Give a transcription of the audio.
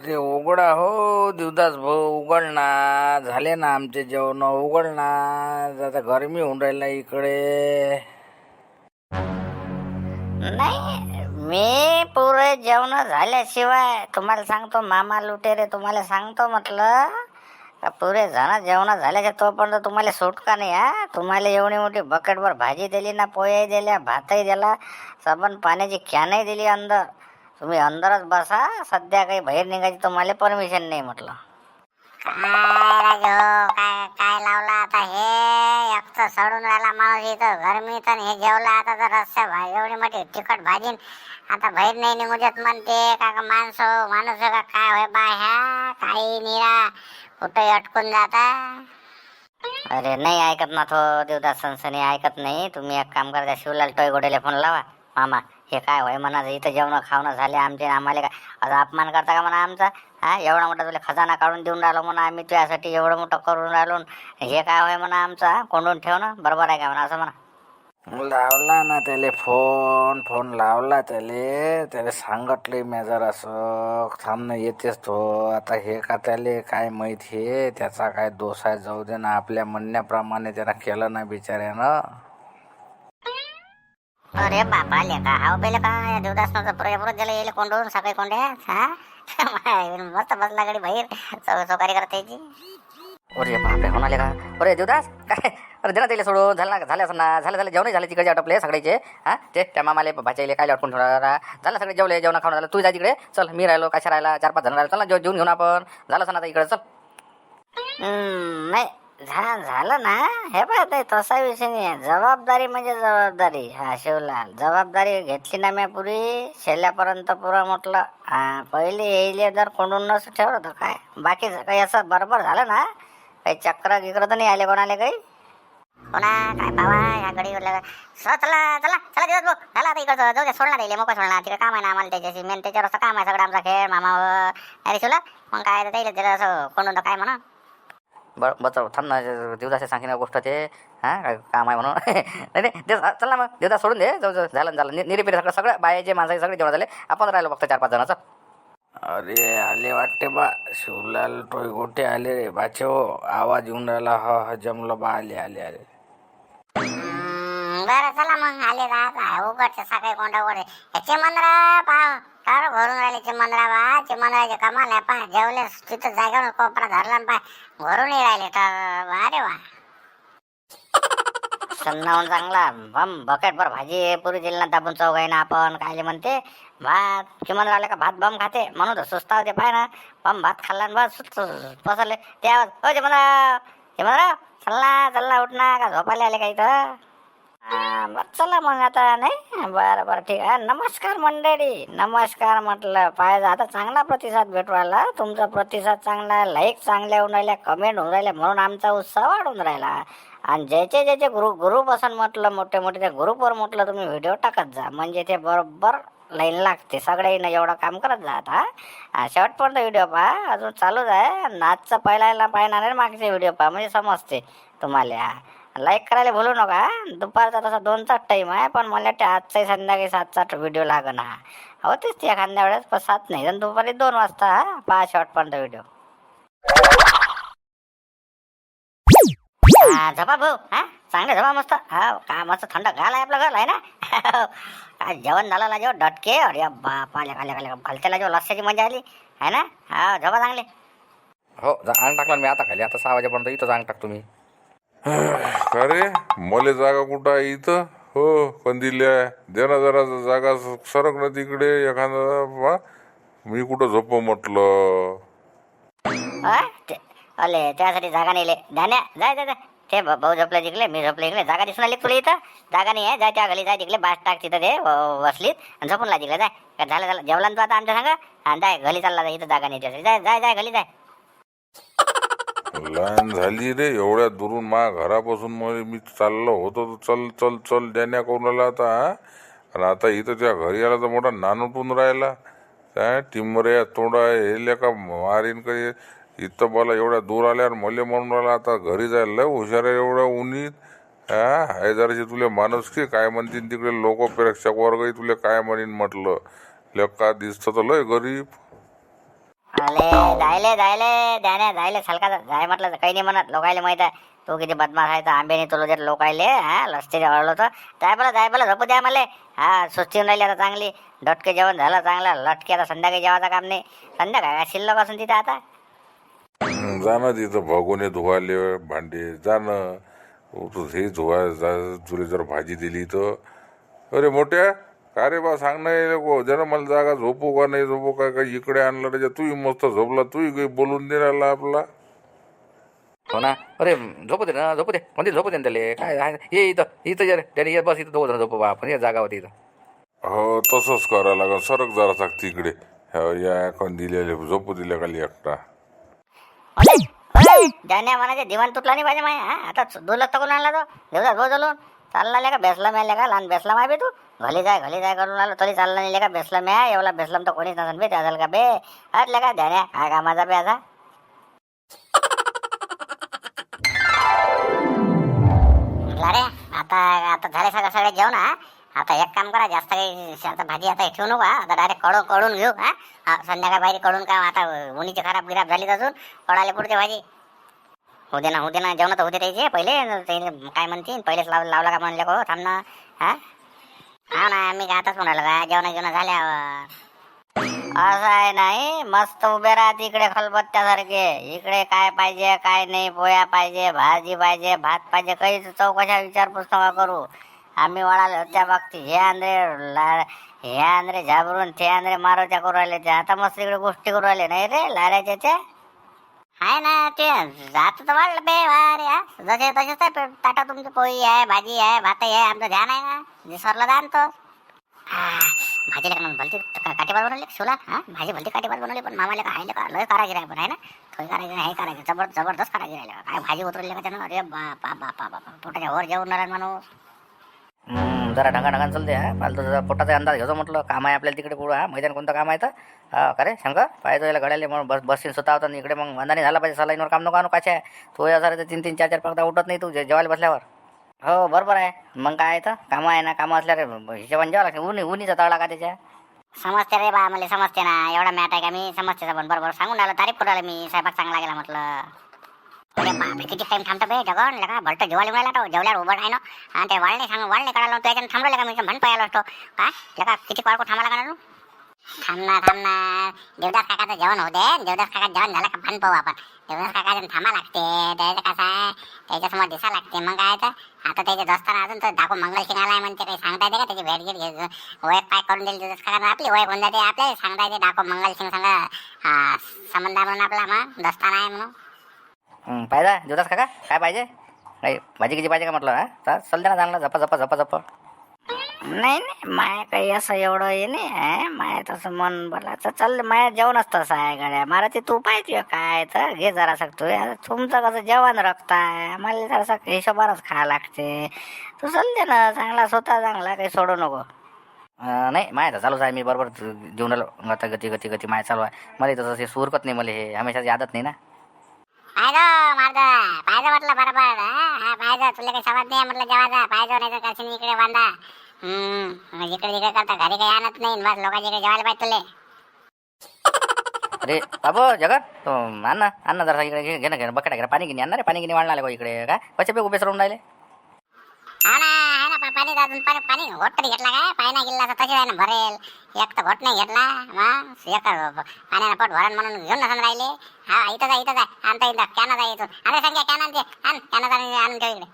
अरे उघडा हो दिवदास भाऊ उघड ना झाले ना आमचे जेवण उघड ना आता गरमी होऊन राहिला इकडे. नाही मी पुरे जेवण झाल्याशिवाय तुम्हाला सांगतो मामा लुटेरे तुम्हाला सांगतो म्हटलं. का पुरे जण जेवण झाल्याच्या तोपर्यंत तुम्हाला सुटका नाही हा. तुम्हाला एवढी मोठी बकेटभर भाजी दिली ना पोयाही दिल्या भातही दिला सबन पाण्याची कॅनही दिली अंदर. तुम्ही अंदरच बसा सध्या काही बाहेर निघायची तुम्हाला परमिशन नाही म्हटलं. काय राजो काय काय लावला आता हे? एक तर सडून राहिला माणूस इथं गरमीत आणि हे जेवला आता तर रस्त्या एवढी मोठी तिखट भाजी आता बाहेर नाही निघू देत म्हणते का का माणसं माणूस का काय होय बा ह्या? काही निरा कुठं अटकून जाता. अरे नाही ऐकत ना तो देवदास सनसनी ऐकत नाही. तुम्ही एक काम करा त्या शिवलाल टोयगोडेला फोन लावा. मामा. हे काय होय म्हणा इथं जेवण खावणं झाले आमचे आम्हाला काय? आता अपमान करता का म्हणा आमचा? हा एवढा मोठा तुला खजाना काढून देऊन राहिलो म्हणा आम्ही तुझ्यासाठी एवढं मोठं करून राहिलो हे काय होय म्हणा आमचा? कोंडून ठेवणं बरोबर आहे का म्हणा असं म्हणा. लावला ना त्याले फोन फोन लावला त्याले त्याला सांगटले मी असं थांबणं येतेच तो. आता हे का त्याले काय माहीत हे त्याचा काय दोष आहे जाऊ दे ना आपल्या म्हणण्याप्रमाणे त्यानं केलं ना बिचाऱ्यानं. अरे बापा लेका हाव बेले का या देवदासनाचं परत गेलं येले कोंडून सकाळी कोंडे हा? मस्त बसला गाडी बाहेर चौ चौकारी करता यायची. अरे बापरे होऊन आले का? अरे देवदास काय? अरे दे ना त्याला सोडून झालं ना झालं असं ना झालं झालं जेवण झाले तिकडे आटपले सगळ्याचे हा? ते त्या मामाले भाच्याले काय अटकून ठेवणार झालं सगळे जेवले जेवण खाऊन झालं तू जा तिकडे चल मी राहिलो कशा राहिला चार पाच जण राहिलो चल ना जेव- जेवून घेऊन आपण झालं असं ना इकडे चल. नाही. झा झालं ना? हे पाहते तसा विषय नाही आहे. जबाबदारी म्हणजे जबाबदारी हा शिवलाल. जबाबदारी घेतली ना मी पुरी शेल्यापर्यंत पुरं म्हटलं. हा पहिले येईल जर कोंडून नसं ठेवलं होतं काय? बाकी काही असं बरोबर झालं ना काही चक्र गिक्र तर नाही आले कोणाले काही? कोणा? काय बाबा ह्या गडी चला चला चला दिवस भाऊ झाला आता इकडचं. जाऊ दे सोडणार येईल मोकळं सोडणार. तिकडे काम आहे ना आम्हाला त्याच्याशी. मेन त्याच्यावर असं काम आहे सगळं आमचा खेळ मामा अरे शिवला मग काय त्याला त्याला असं कोण तर काय म्हणा? बरं बरं थांब ना देवदास सांगितलं गोष्ट ते हां काय काम आहे म्हणून. नाही नाही देव चल ना मग देवदास सोडून दे जाऊ जाऊ झालं झालं. नि- सगळं सगळं सगळं बायाचे माणसाचे सगळे जेवण झाले आपण राहिलो फक्त चार पाच जणांचं. अरे आले वाटते बा. शिवलाल टोयगोटे आले रे बाचे हो. आवाज येऊन राहिला हा जमलं बा आले आले आले. बरं चला मग. आले राहत उघडचे सकाळी कोंडा गोडे चिमंद्रा पाव कार भरून राहिले चिमंद्रा बा. चिमंद्राचे कमाल आहे पा जेवले तिथं जागेवर कोपरा धरला न पाय घरूनही राहिले तर अरे वा. समजावून चांगला. बम बकेटभर भाजी आहे. पुरी दिली ना दाबून चौघ आहे ना आपण कायले म्हणते. भात किमान राहिले का भात बम खाते. म्हणून तर सुस्ता होते पाय ना. बम भात खाल्ला ना बस सुस्त पसरले. ते आवाज हो चिमंद्रा चिमंद्रा चल्ला चल्ला उठ ना. का झोपायला आले का इथं? बरं चला मग आता नाही? बरं बरं ठीक आहे. नमस्कार मंडळी. नमस्कार म्हटलं पाहिजे. आता चांगला प्रतिसाद भेटू राहिला. तुमचा प्रतिसाद चांगला लाईक चांगल्या होऊन राहिल्या कमेंट होऊन राहिल्या म्हणून आमचा उत्साह वाढून राहिला. आणि ज्याचे ज्याचे ग्रुप ग्रुप असं म्हटलं मोठे मोठे त्या ग्रुपवर म्हटलं तुम्ही व्हिडिओ टाकत जा. म्हणजे ते बरोबर लाईन लागते. सगळ्यांना एवढं काम करत जा आता शेवटपर्यंत व्हिडिओ पहा. अजून चालूच आहे. नाचचं पहिला पाहणार मागचे व्हिडिओ पहा. म्हणजे समजते तुम्हाला. लाईक करायला भूलू नका. दुपारचा तसा दोनचा टाईम आहे पण मला वाटते आजचाही संध्याकाळी सातचा व्हिडिओ लागन हा हो तेच ते एखाद्या वेळेस पण सात नाही. तर दुपारी दोन वाजता हा पहा शेवटपर्यंत व्हिडिओ हा झपा भाऊ हा चांगले झपा मस्त. हा का मस्त थंड गाल आहे आपलं घर आहे ना? काय जेवण झालं जेव्हा डटके. अरे बाप आल्या खाल्या आले घालतेला जेव्हा लस्याची मजा आली आहे ना? हा झपा चांगले. हो जा- अंग मी आता खाली. आता सहा वाजेपर्यंत इथं अंग टाकतो मी का रे मले जागा कुठं आहे इथं? हो कंदिल्या दे ना जरा जागा सरक ना तिकडे एखादा मी कुठं झोप म्हटलं? हा? ते- अले त्यासाठी जागा नाही धान्या जाय जाय जाय. ते भ- भाऊ झोपले जिंकले मी झोपले इकडे. जागा दिसून आली का तुला इथं? जागा नाही आहे जाय त्या गली जाय तिकडे. बास टाक तिथं ते व- वसलीत आणि झोपून ला तिकडे जाय. काय झालं झालं. जेवला ना तू आता आमच्या सांगा? आणि जाय गली चालला जाय इथं जागा नाही त्यासाठी जाय जाय जाय गली जाय. लहान झाली रे एवढ्या दुरून मा घरापासून मग मी चाललो होतो तर चल चल चल देण्या करून राहिला आता आणि आता इथं त्या घरी आला तर मोठा नानूटून राहिला. काय टिमरे तोंडा हे का मारीन का इथं मला एवढ्या दूर आल्यावर मले म्हणून राहिला आता घरी जायला हुशार आहे एवढ्या उन्हीत हा हैदारशी तुले माणूस की काय म्हणतील तिकडे लोक प्रेक्षक वर्ग तुले काय म्हणीन म्हटलं. लेका दिसतं तर लय गरीब. अले जायले जायले द्याने जायले सलका जाय म्हटलं तर काही नाही म्हणत. लोकायले माहीत आहे. तू किती बदमाश आहे तर नाही तुला जर लोकायले हा लस्ते आवडलो तर जाय बोला जाय बोला झोपू द्या मला. हा सुस्ती राहिली आता चांगली. डटके जेवण झालं चांगलं. लटके आता संध्याकाळी जेवायचं काम नाही. संध्याकाळी काय शिल्लक असून तिथे आता? हं, जा ना तिथं भगोने धुवाले भांडे जाणं तू हे धुवा जा तुला जर भाजी दिली तर. अरे मोठ्या का रे बा सांग नाही नको जरा मला जागा झोपू का नाही झोपू का काय इकडे आणलं त्याच्या तूही मस्त झोपला तूही काही बोलून दे राहिला आपला. हो ना? अरे झोपू दे ना झोपू दे. कोणती झोपू दे ना त्याले. काय आहे? ये इथं इथं जर त्याने ये बस इथं दोघं जण झोपू बा. आपण ये जागा होती इथं. हो तसंच करावं लागेल. सरक जरा सांग तिकडे. ह्या- या कोण दिलेले झोपू दिल्या खाली एकटा. जाण्या म्हणाचे दिवाण तुटला नाही पाहिजे माय हा? आता दोन लाख टाकून आणला तो. देवदा रोज आलो चालला का? बेसला मिळाले का? लहान बेसला माय बे तू? घली जाय घली जाय करून आलो तरी चालला नाही का? बेसला म्या? एवढा बेसलम तर कोणीच नसेल बे त्या का बे? हटलं का ध्यान्या काय कामाचा बे आता? अरे आता आता झाले सगळं सगळे जेवण हा? आता एक काम करा जास्त काही आता भाजी आता ठेवू नका आता डायरेक्टकडून कडून घेऊ हा? संध्याकाळ संध्याकाळी बाहेर कडून काम आता उन्हीची खराब गिराब झाली तर अजून कळाले पुढचे भाजी. होऊ दे ना होऊ दे ना जेवण तर होते त्याचे पहिले. ते काय म्हणते पहिलेच लाव लावला का म्हणले हो थांब ना. हा? हा ना मी काय आताच म्हणालो का जेवण जेवण झाल्यावर. असं आहे नाही मस्त उभे राहते इकडे खलबत्त्यासारखे. इकडे काय पाहिजे काय नाही पोया पाहिजे भाजी पाहिजे भात पाहिजे काही चौकशा विचारपूस नका करू. आम्ही वळाले त्या बाबतीत. हे आंद्रे ला हे आंद्रे झाबरून ते आंद्रे मारोच्या करू राहिले ते. आता मस्त इकडे गोष्टी करू राहिले नाही रे लाऱ्याच्या त्या? आहे ना ते जात तर वाढलं बे वारे हा. जसे तसेच आहे ताटा तुमची पोळी आहे भाजी आहे भात आहे आमचं ध्यान आहे ना. विसरला जाण तो. हा, भाजीला का भलती का- काटेबार बनवली शिवला हा? भाजी भलती काटेबार बनवली पण मामाला का आहे का? लय कारागिर आहे पण आहे ना? थोडी कारागिर आहे कारागिर जबर जबरदस्त कारागिर आहे. काय भाजी उतरली का त्यानं? अरे बापा बापा बापा. पोटाच्या वर जेवणार माणूस. जरा ढगा ढगान चलते हा. फालतू जरा पोटाचा अंदाज घेतो म्हटलं काम आहे आपल्याला तिकडे पुढं हा. मैदान कोणतं काम आहे तर हा का शंकर? पाहिजे याला घड्याले मग बस बसशील स्वतः होता इकडे मग अंदाने झाला पाहिजे सलाईनवर काम नको आणू काच्या तो या जरा तीन तीन चार चार पगदा उठत नाही तू जेवायला बसल्यावर. हो बरोबर आहे. मग काय तर कामं आहे ना कामं असल्यावर हिशोबाने जेवा लागते. उन्ही उन्हीचा तळा का त्याच्या? समजते रे बा मला समजते ना एवढा मॅट आहे का मी? समजते पण. बरोबर सांगून आलं तारीफ करू आलं मी. स्वयंपाक चांगला गेला म्हटलं. अरे बापरे किती टाइम थांबतो बे जगन लगा भलतं जेवायला मिळाला तो जेवल्यावर उभं आहे ना आणि ते वाळणे सांग वाळणे काढायला त्याच्यानं थांबलो का मी म्हण पाहिला असतो. काय लगा किती पाळको थांबा लागणार तू थांब ना थांब ना देवदास काकाचं जेवण होऊ दे देवदास काका जेवण झालं का भान पाहू आपण. देवदास काकाचं थांबा लागते त्याचं कसं आहे त्याच्यासमोर दिसा लागते मग काय तर. आता त्याच्या दोस्ताना अजून तर दाखव मंगल शिंगाला आहे म्हणते काही सांगता येते का? त्याची भेट घेत घे ओळख काय करून देईल देवदास काका आपली ओळख होऊन जाते आपल्याला सांगता येते दाखव मंगल शिंग सांगा संबंध म्हणून आपला मग दोस्ताना आहे म्हणून. हं, पाहिजे देवदास काका काय पाहिजे? नाही भाजी किती पाहिजे का म्हटलं हा? तर चल दे ना चांगला. झपा झपा झपा झपा. नाही नाही माया काही असं एवढं हे नाही आहे माया तसं मन बोलायचं चाल माया जेवणच तसं आहे गड्या. मला ते तू पाहिजे काय? तर घे जरा तू. तुमचं कसं जेवण रखताय मला जरासं हिशोबानच खायला लागते. तू चल दे ना चांगला स्वतः चांगला काही सोडू नको. नाही माय तर चालूच आहे. मी बरोबर जेवण आता गती गती गती माय चालू आहे. मला तसं हे सुरकत नाही मला हे हमेशाची आदत नाही ना. पाहिजे मारदा. पाहिजे म्हटलं बरोबर. हा पाहिजे. तुला काही सवाद नाही म्हटलं जेवायचा पाहिजे नाही तर कशी इकडे बांधा हम्म इकडे तिकडे करता. घरी काही आणत नाही बस लोकांच्या इकडे जेवायला पाहिजे तुले. अरे बाबू जगन तो आण ना जरा इकडे घे घे ना घे ना बकेट घे ना पाणी घेणे आण ना रे पाणी घेणे वाढणार इकडे काय कसे पे उभे राहून राहिले. हा ना. पाणी अजून पाणी पाणी घोट तरी घेतला काय? पाणी नाही गेला तर तशी आहे भरेल. एक तर घोट नाही घेतला मग एक पाण्यानं पोट भरण म्हणून घेऊन नसून राहिले. हा इथं जा इथं जा आणता इथं कॅना जा इथून. अरे संख्या कॅन आणते आण कॅना आणून ठेव इकडे.